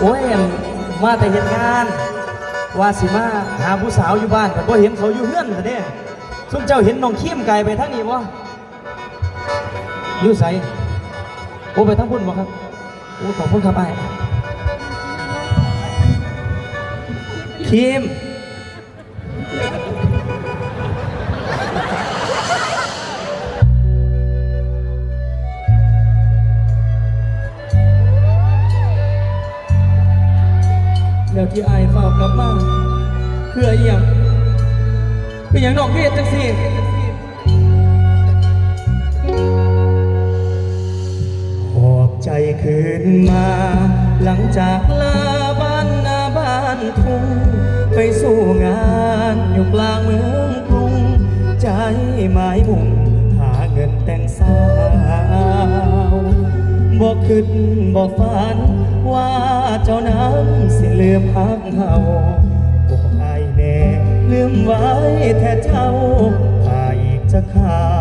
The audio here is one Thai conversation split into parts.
โอ้ยอั่นมาแต่เห็นงานว่าสิมาหาผู้สาวอยู่บ้านแต่ก็เห็นเขาอยู่เฮือนแต่เนี่ยซุมเจ้าเห็นน้องเข้มไก่ไปทั้งนี้วะอยู่ใสโอ้ไปทั้งพุ่นบ่ครับโอ้ขอบคุณครับไอ้ายคิม เดี๋ยวที่ไอ้ายเฝ้ากลับมาเพื่ออหย่างเป็นอย่างน้องเรียนจังสิหอบใจคืนมา หลังจากลาบ้านนาบ้านทุ่งไปสู่งานอยู่กลางเมืองกรุง ใจหมายมุ่งหาเงินแต่งสาว บอกขึ้นบอกฝัน ว่าเจ้านั้นสิลืมพักเฮาบอกไอแน่ลืมไว้แท้เจ้าถ้าอีกจะข่า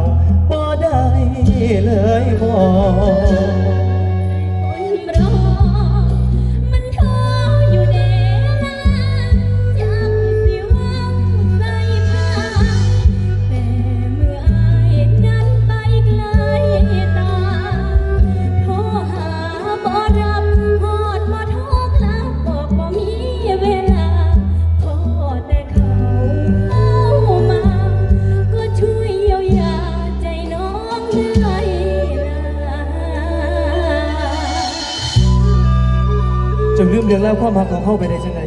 จนลืมเรื่องแล้วความหักของเข้าไปได้จังไง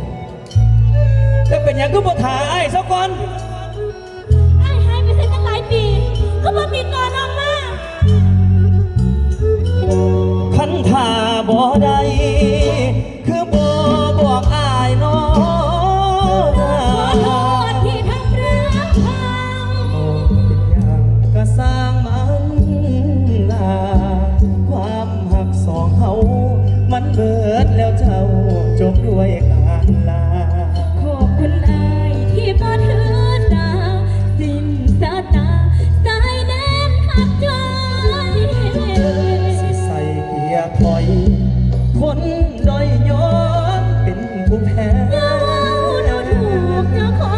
แล้วเป็นอย่างก็บ่ถ่าไอ้สักก่อน ลา ขอบคุณอายที่บ่ถือสาสิ้นสาตา สายแนมหักใจสิใส่เกียร์ถอย คนด้อยย้อนเป็นผู้แพ้เจ้าดูถูกเจ้าของ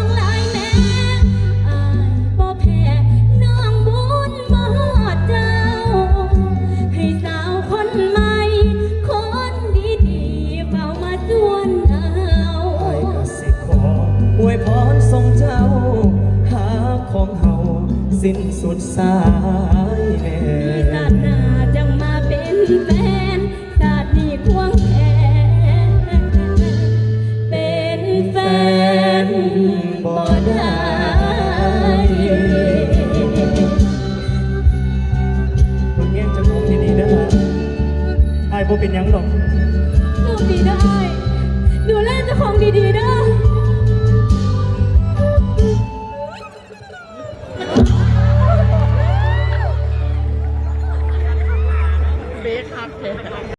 ทรงเจ้า หาของเฮาสิ้นสุดสายแน่ศาสนาจังมาเป็นแฟนศาสนี้ควงแขนเป็นแฟนบ่ได้คนแย่งเจะของดีๆนะคะไอ้บ่เป็นยังหรอกดูดีได้ ดูแลเจ้าของดีๆเด้